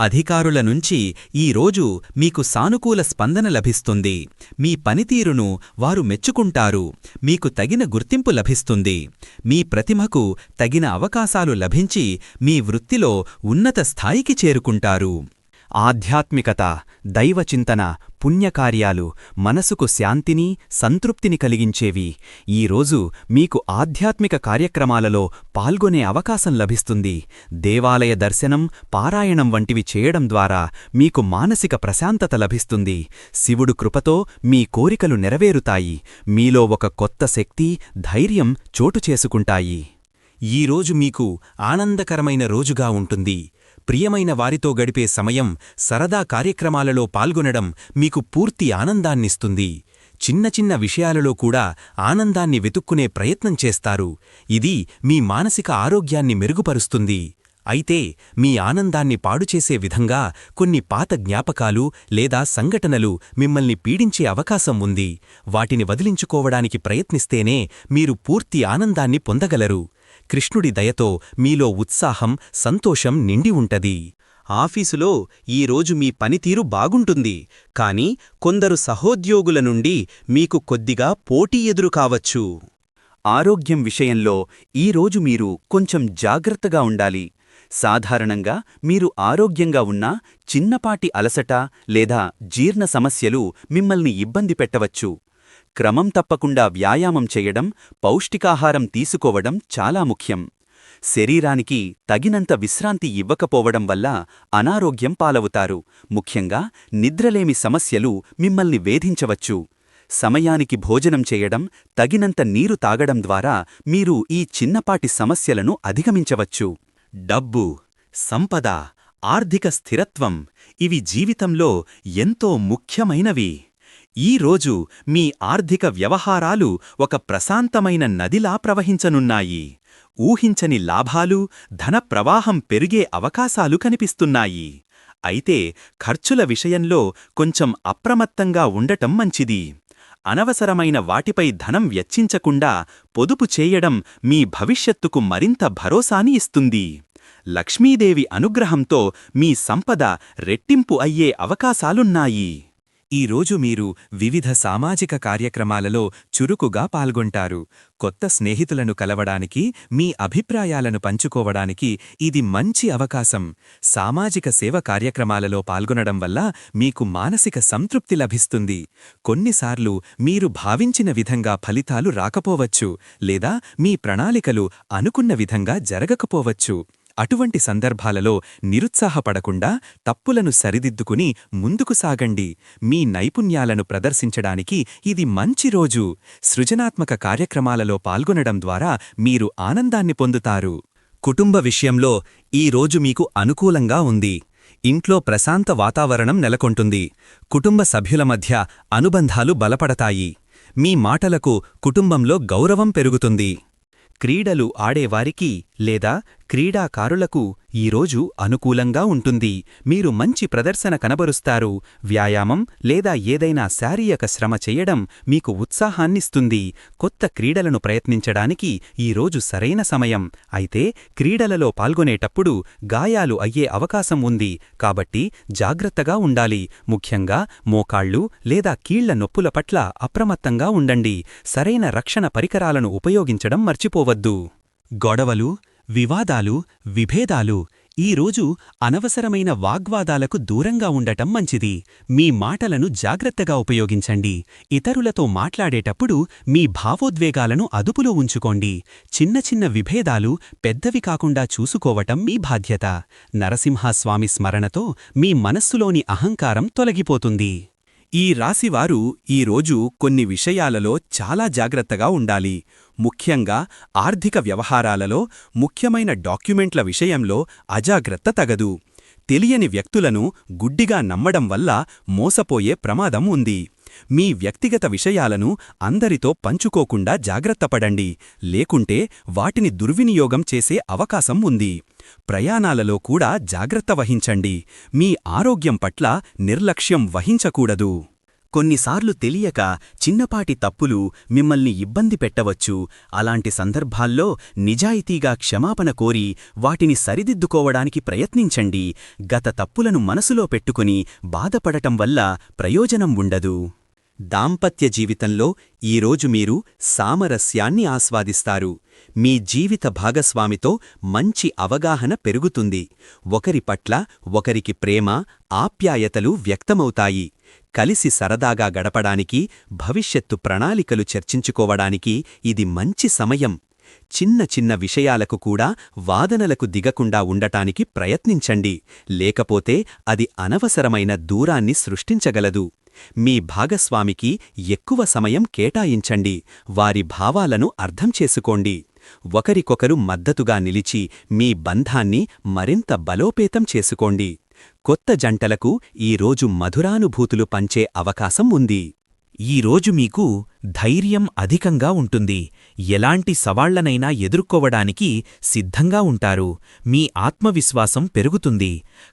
అధికారుల నుంచి ఈరోజు మీకు సానుకూల స్పందన లభిస్తుంది. మీ పనితీరును వారు మెచ్చుకుంటారు. మీకు తగిన గుర్తింపు లభిస్తుంది. మీ ప్రతిమకు తగిన అవకాశాలు లభించి మీ వృత్తిలో ఉన్నత స్థాయికి చేరుకుంటారు. ఆధ్యాత్మికత దైవచింతన పుణ్యకార్యాలు మనసుకు శాంతిని సంతృప్తిని కలిగించేవి. ఈరోజు మీకు ఆధ్యాత్మిక కార్యక్రమాలలో పాల్గొనే అవకాశం లభిస్తుంది. దేవాలయ దర్శనం పారాయణం వంటివి చేయడం ద్వారా మీకు మానసిక ప్రశాంతత లభిస్తుంది. శివుడు కృపతో మీ కోరికలు నెరవేరుతాయి. మీలో ఒక కొత్త శక్తి ధైర్యం చోటు చేసుకుంటాయి. ఈరోజు మీకు ఆనందకరమైన రోజుగా ఉంటుంది. ప్రియమైన వారితో గడిపే సమయం సరదా కార్యక్రమాలలో పాల్గొనడం మీకు పూర్తి ఆనందాన్నిస్తుంది. చిన్న చిన్న విషయాలలో కూడా ఆనందాన్ని వెతుక్కునే ప్రయత్నం చేస్తారు. ఇది మీ మానసిక ఆరోగ్యాన్ని మెరుగుపరుస్తుంది. అయితే మీ ఆనందాన్ని పాడుచేసే విధంగా కొన్ని పాత జ్ఞాపకాలు లేదా సంఘటనలు మిమ్మల్ని పీడించే అవకాశం ఉంది. వాటిని వదిలించుకోవడానికి ప్రయత్నిస్తేనే మీరు పూర్తి ఆనందాన్ని పొందగలరు. కృష్ణుడి దయతో మీలో ఉత్సాహం సంతోషం నిండి ఉంటది. ఆఫీసులో ఈరోజు మీ పనితీరు బాగుంటుంది. కాని కొందరు సహోద్యోగుల నుండి మీకు కొద్దిగా పోటీ ఎదురు కావచ్చు. ఆరోగ్యం విషయంలో ఈరోజు మీరు కొంచెం జాగ్రత్తగా ఉండాలి. సాధారణంగా మీరు ఆరోగ్యంగా ఉన్నా చిన్నపాటి అలసట లేదా జీర్ణ సమస్యలు మిమ్మల్ని ఇబ్బంది పెట్టవచ్చు. క్రమం తప్పకుండా వ్యాయామం చేయడం పౌష్టికాహారం తీసుకోవడం చాలా ముఖ్యం. శరీరానికి తగినంత విశ్రాంతి ఇవ్వకపోవడం వల్ల అనారోగ్యం పాలవుతారు. ముఖ్యంగా నిద్రలేమి సమస్యలు మిమ్మల్ని వేధించవచ్చు. సమయానికి భోజనం చేయడం తగినంత నీరు తాగడం ద్వారా మీరు ఈ చిన్నపాటి సమస్యలను అధిగమించవచ్చు. డబ్బు సంపద ఆర్థిక స్థిరత్వం ఇవి జీవితంలో ఎంతో ముఖ్యమైనవి. ఈ రోజు మీ ఆర్థిక వ్యవహారాలు ఒక ప్రశాంతమైన నదిలా ప్రవహించనున్నాయి. ఊహించని లాభాలు ధన ప్రవాహం పెరిగే అవకాశాలు కనిపిస్తున్నాయి. అయితే ఖర్చుల విషయంలో కొంచెం అప్రమత్తంగా ఉండటం మంచిది. అనవసరమైన వాటిపై ధనం వెచ్చించకుండా పొదుపు చేయడం మీ భవిష్యత్తుకు మరింత భరోసాని ఇస్తుంది. లక్ష్మీదేవి అనుగ్రహంతో మీ సంపద రెట్టింపు అయ్యే అవకాశాలున్నాయి. ఈరోజు మీరు వివిధ సామాజిక కార్యక్రమాలలో చురుకుగా పాల్గొంటారు. కొత్త స్నేహితులను కలవడానికి మీ అభిప్రాయాలను పంచుకోవడానికి ఇది మంచి అవకాశం. సామాజిక సేవ కార్యక్రమాలలో పాల్గొనడం వల్ల మీకు మానసిక సంతృప్తి లభిస్తుంది. కొన్నిసార్లు మీరు భావించిన విధంగా ఫలితాలు రాకపోవచ్చు లేదా మీ ప్రణాళికలు అనుకున్న విధంగా జరగకపోవచ్చు. అటువంటి సందర్భాలలో నిరుత్సాహపడకుండా తప్పులను సరిదిద్దుకుని ముందుకు సాగండి. మీ నైపుణ్యాలను ప్రదర్శించడానికి ఇది మంచి రోజు. సృజనాత్మక కార్యక్రమాలలో పాల్గొనడం ద్వారా మీరు ఆనందాన్ని పొందుతారు. కుటుంబ విషయంలో ఈ రోజు మీకు అనుకూలంగా ఉంది. ఇంట్లో ప్రశాంత వాతావరణం నెలకొంటుంది. కుటుంబ సభ్యుల మధ్య అనుబంధాలు బలపడతాయి. మీ మాటలకు కుటుంబంలో గౌరవం పెరుగుతుంది. క్రీడలు ఆడేవారికి లేదా క్రీడాకారులకు ఈరోజు అనుకూలంగా ఉంటుంది. మీరు మంచి ప్రదర్శన కనబరుస్తారు. వ్యాయామం లేదా ఏదైనా శారీరక శ్రమ చెయ్యడం మీకు ఉత్సాహాన్నిస్తుంది. కొత్త క్రీడలను ప్రయత్నించడానికి ఈరోజు సరైన సమయం. అయితే క్రీడలలో పాల్గొనేటప్పుడు గాయాలు అయ్యే అవకాశం ఉంది. కాబట్టి జాగ్రత్తగా ఉండాలి. ముఖ్యంగా మోకాళ్ళు లేదా కీళ్ళ నొప్పుల పట్ల అప్రమత్తంగా ఉండండి. సరైన రక్షణ పరికరాలను ఉపయోగించడం మర్చిపోవద్దు. గొడవలు వివాదాలు విభేదాలు ఈరోజు అనవసరమైన వాగ్వాదాలకు దూరంగా ఉండటం మంచిది. మీ మాటలను జాగ్రత్తగా ఉపయోగించండి. ఇతరులతో మాట్లాడేటప్పుడు మీ భావోద్వేగాలను అదుపులో ఉంచుకోండి. చిన్న చిన్న విభేదాలు పెద్దవి కాకుండా చూసుకోవటం మీ బాధ్యత. నరసింహస్వామి స్మరణతో మీ మనస్సులోని అహంకారం తొలగిపోతుంది. ఈ రాశివారు ఈరోజు కొన్ని విషయాలలో చాలా జాగ్రత్తగా ఉండాలి. ముఖ్యంగా ఆర్థిక వ్యవహారాలలో ముఖ్యమైన డాక్యుమెంట్ల విషయంలో అజాగ్రత్త తగదు. తెలియని వ్యక్తులను గుడ్డిగా నమ్మడం వల్ల మోసపోయే ప్రమాదం ఉంది. మీ వ్యక్తిగత విషయాలను అందరితో పంచుకోకుండా జాగ్రత్తపడండి లేకుంటే వాటిని దుర్వినియోగం చేసే అవకాశం ఉంది. ప్రయాణాలలో కూడా జాగ్రత్త వహించండి. మీ ఆరోగ్యం పట్ల నిర్లక్ష్యం వహించకూడదు. కొన్నిసార్లు తెలియక చిన్నపాటి తప్పులు మిమ్మల్ని ఇబ్బంది పెట్టవచ్చు. అలాంటి సందర్భాల్లో నిజాయితీగా క్షమాపణ కోరి వాటిని సరిదిద్దుకోవడానికి ప్రయత్నించండి. గత తప్పులను మనసులో పెట్టుకుని బాధపడటం వల్ల ప్రయోజనం ఉండదు. దాంపత్య జీవితంలో ఈరోజు మీరు సామరస్యాన్ని ఆస్వాదిస్తారు. మీ జీవిత భాగస్వామితో మంచి అవగాహన పెరుగుతుంది. ఒకరి పట్ల ఒకరికి ప్రేమ ఆప్యాయతలు వ్యక్తమవుతాయి. కలిసి సరదాగా గడపడానికి భవిష్యత్తు ప్రణాళికలు చర్చించుకోవడానికి ఇది మంచి సమయం. చిన్న చిన్న విషయాలకు కూడా వాదనలకు దిగకుండా ఉండటానికి ప్రయత్నించండి. లేకపోతే అది అనవసరమైన దూరాన్ని సృష్టించగలదు. మీ భాగస్వామికి ఎక్కువ సమయం కేటాయించండి. వారి భావాలను అర్థం చేసుకోండి. ఒకరికొకరు మద్దతుగా నిలిచి మీ బంధాన్ని మరింత బలోపేతం చేసుకోండి. కొత్త జంటలకు ఈరోజు మధురానుభూతులు పంచే అవకాశం ఉంది. ఈరోజు మీకు ధైర్యం అధికంగా ఉంటుంది. ఎలాంటి సవాళ్ళనైనా ఎదుర్కోవడానికి సిద్ధంగా ఉంటారు. మీ ఆత్మవిశ్వాసం పెరుగుతుంది.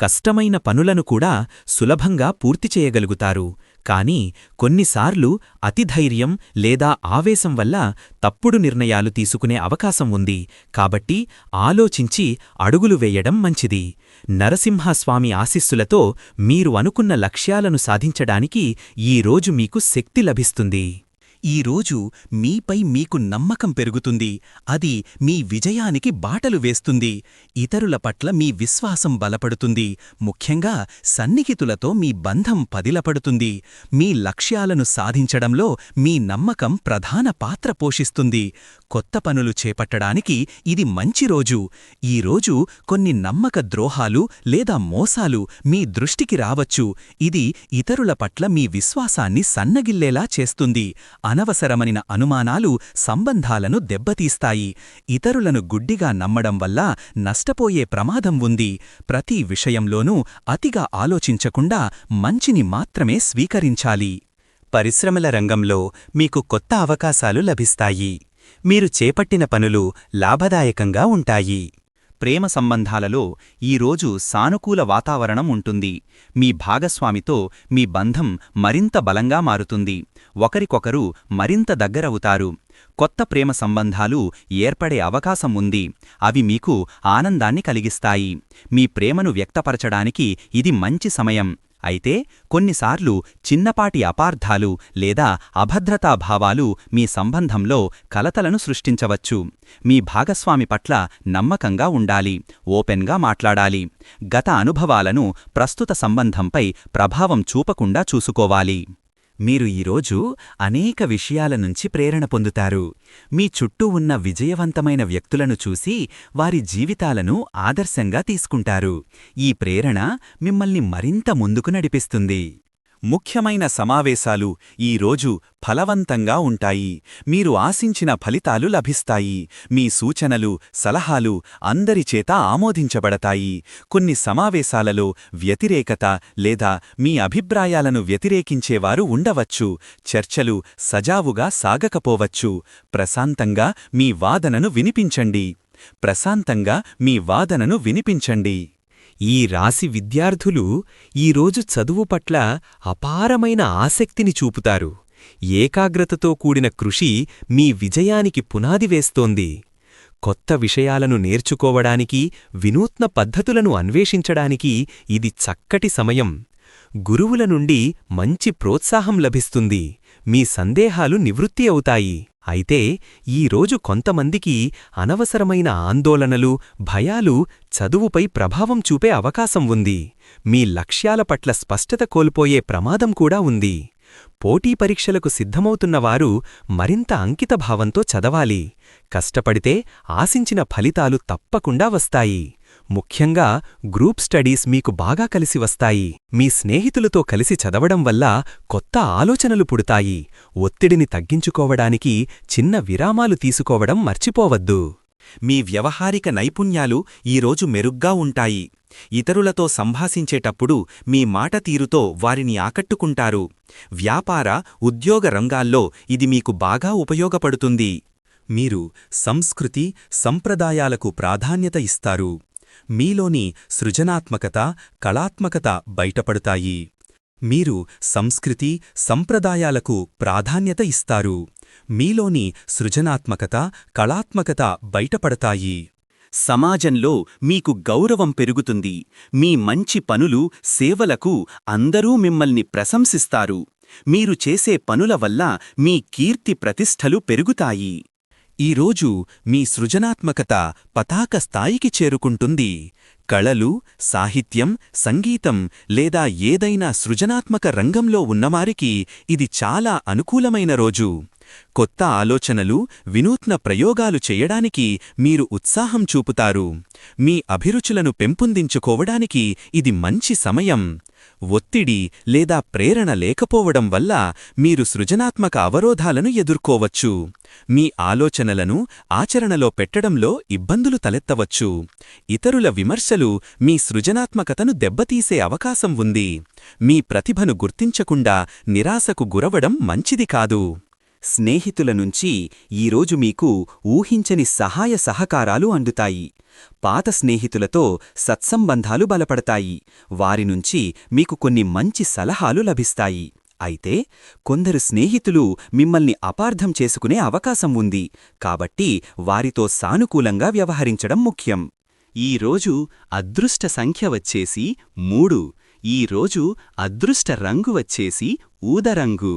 కష్టమైన పనులను కూడా సులభంగా పూర్తి చేయగలుగుతారు. కానీ కొన్నిసార్లు అతిధైర్యం లేదా ఆవేశం వల్ల తప్పుడు నిర్ణయాలు తీసుకునే అవకాశం ఉంది. కాబట్టి ఆలోచించి అడుగులు వేయడం మంచిది. నరసింహస్వామి ఆశిస్సులతో మీరు అనుకున్న లక్ష్యాలను సాధించడానికి ఈరోజు మీకు శక్తి లభిస్తుంది. ఈరోజు మీపై మీకు నమ్మకం పెరుగుతుంది. అది మీ విజయానికి బాటలు వేస్తుంది. ఇతరుల పట్ల మీ విశ్వాసం బలపడుతుంది. ముఖ్యంగా సన్నిహితులతో మీ బంధం పదిలపడుతుంది. మీ లక్ష్యాలను సాధించడంలో మీ నమ్మకం ప్రధాన పాత్ర పోషిస్తుంది. కొత్త పనులు చేపట్టడానికి ఇది మంచి రోజు. ఈరోజు కొన్ని నమ్మక ద్రోహాలు లేదా మోసాలు మీ దృష్టికి రావచ్చు. ఇది ఇతరుల పట్ల మీ విశ్వాసాన్ని సన్నగిల్లేలా చేస్తుంది. అనవసరమైన అనుమానాలు సంబంధాలను దెబ్బతీస్తాయి. ఇతరులను గుడ్డిగా నమ్మడం వల్ల నష్టపోయే ప్రమాదం ఉంది. ప్రతి విషయంలోనూ అతిగా ఆలోచించకుండా మంచిని మాత్రమే స్వీకరించాలి. పరిశ్రమల రంగంలో మీకు కొత్త అవకాశాలు లభిస్తాయి. మీరు చేపట్టిన పనులు లాభదాయకంగా ఉంటాయి. ప్రేమ సంబంధాలలో ఈరోజు సానుకూల వాతావరణం ఉంటుంది. మీ భాగస్వామితో మీ బంధం మరింత బలంగా మారుతుంది. ఒకరికొకరు మరింత దగ్గరవుతారు. కొత్త ప్రేమ సంబంధాలు ఏర్పడే అవకాశం ఉంది. అవి మీకు ఆనందాన్ని కలిగిస్తాయి. మీ ప్రేమను వ్యక్తపరచడానికి ఇది మంచి సమయం. అయితే కొన్నిసార్లు చిన్నపాటి అపార్థాలు లేదా అభద్రతాభావాలు మీ సంబంధంలో కలతలను సృష్టించవచ్చు. మీ భాగస్వామి పట్ల నమ్మకంగా ఉండాలి ఓపెన్గా మాట్లాడాలి గత అనుభవాలను ప్రస్తుత సంబంధంపై ప్రభావం చూపకుండా చూసుకోవాలి. మీరు ఈరోజు అనేక విషయాల నుంచి ప్రేరణ పొందుతారు. మీ చుట్టూ ఉన్న విజయవంతమైన వ్యక్తులను చూసి వారి జీవితాలను ఆదర్శంగా తీసుకుంటారు. ఈ ప్రేరణ మిమ్మల్ని మరింత ముందుకు నడిపిస్తుంది. ముఖ్యమైన సమావేశాలు ఈరోజు ఫలవంతంగా ఉంటాయి. మీరు ఆశించిన ఫలితాలు లభిస్తాయి. మీ సూచనలు సలహాలు అందరిచేత ఆమోదించబడతాయి. కొన్ని సమావేశాలలో వ్యతిరేకత లేదా మీ అభిప్రాయాలను వ్యతిరేకించేవారు ఉండవచ్చు. చర్చలు సజావుగా సాగకపోవచ్చు. ప్రశాంతంగా మీ వాదనను వినిపించండి. ప్రశాంతంగా మీ వాదనను వినిపించండి. ఈ రాశి విద్యార్థులు ఈరోజు చదువు పట్ల అపారమైన ఆసక్తిని చూపుతారు. ఏకాగ్రతతో కూడిన కృషి మీ విజయానికి పునాది వేస్తోంది. కొత్త విషయాలను నేర్చుకోవడానికి వినూత్న పద్ధతులను అన్వేషించడానికి ఇది చక్కటి సమయం. గురువుల నుండి మంచి ప్రోత్సాహం లభిస్తుంది. మీ సందేహాలు నివృత్తి అవుతాయి. అయితే ఈరోజు కొంతమందికి అనవసరమైన ఆందోళనలు భయాలు చదువుపై ప్రభావం చూపే అవకాశం ఉంది. మీ లక్ష్యాల పట్ల స్పష్టత కోల్పోయే ప్రమాదం కూడా ఉంది. పోటీ పరీక్షలకు సిద్ధమవుతున్నవారు మరింత అంకితభావంతో చదవాలి. కష్టపడితే ఆశించిన ఫలితాలు తప్పకుండా వస్తాయి. ముఖ్యంగా గ్రూప్ స్టడీస్ మీకు బాగా కలిసి వస్తాయి. మీ స్నేహితులతో కలిసి చదవడం వల్ల కొత్త ఆలోచనలు పుడతాయి. ఒత్తిడిని తగ్గించుకోవడానికి చిన్న విరామాలు తీసుకోవడం మర్చిపోవద్దు. మీ వ్యవహారిక నైపుణ్యాలు ఈరోజు మెరుగ్గా ఉంటాయి. ఇతరులతో సంభాషించేటప్పుడు మీ మాట తీరుతో వారిని ఆకట్టుకుంటారు. వ్యాపార ఉద్యోగ రంగాల్లో ఇది మీకు బాగా ఉపయోగపడుతుంది. మీరు సంస్కృతి సంప్రదాయాలకు ప్రాధాన్యత ఇస్తారు. మీలోని సృజనాత్మకత కళాత్మకత బయటపడతాయి. మీరు సంస్కృతి సంప్రదాయాలకు ప్రాధాన్యత ఇస్తారు. మీలోని సృజనాత్మకత కళాత్మకత బయటపడతాయి. సమాజంలో మీకు గౌరవం పెరుగుతుంది. మీ మంచి పనులు సేవలకు అందరూ మిమ్మల్ని ప్రశంసిస్తారు. మీరు చేసే పనుల వల్ల మీ కీర్తి ప్రతిష్టలు పెరుగుతాయి. ఈరోజు మీ సృజనాత్మకత పతాక స్థాయికి చేరుకుంటుంది. కళలు సాహిత్యం సంగీతం లేదా ఏదైనా సృజనాత్మక రంగంలో ఉన్నవారికి ఇది చాలా అనుకూలమైన రోజు. కొత్త ఆలోచనలు వినూత్న ప్రయోగాలు చేయడానికి మీరు ఉత్సాహం చూపుతారు. మీ అభిరుచులను పెంపొందించుకోవడానికి ఇది మంచి సమయం. ఒత్తిడి లేదా ప్రేరణ లేకపోవడం వల్ల మీరు సృజనాత్మక అవరోధాలను ఎదుర్కోవచ్చు. మీ ఆలోచనలను ఆచరణలో పెట్టడంలో ఇబ్బందులు తలెత్తవచ్చు. ఇతరుల విమర్శలు మీ సృజనాత్మకతను దెబ్బతీసే అవకాశం ఉంది. మీ ప్రతిభను గుర్తించకుండా నిరాశకు గురవడం మంచిది కాదు. స్నేహితుల నుంచి ఈరోజు మీకు ఊహించని సహాయ సహకారాలు అందుతాయి. పాత స్నేహితులతో సత్సంబంధాలు బలపడతాయి. వారి నుంచి మీకు కొన్ని మంచి సలహాలు లభిస్తాయి. అయితే కొందరు స్నేహితులు మిమ్మల్ని అపార్థం చేసుకునే అవకాశం ఉంది. కాబట్టి వారితో సానుకూలంగా వ్యవహరించడం ముఖ్యం. ఈరోజు అదృష్ట సంఖ్య వచ్చేసి మూడు. ఈరోజు అదృష్ట రంగు వచ్చేసి ఊదరంగు.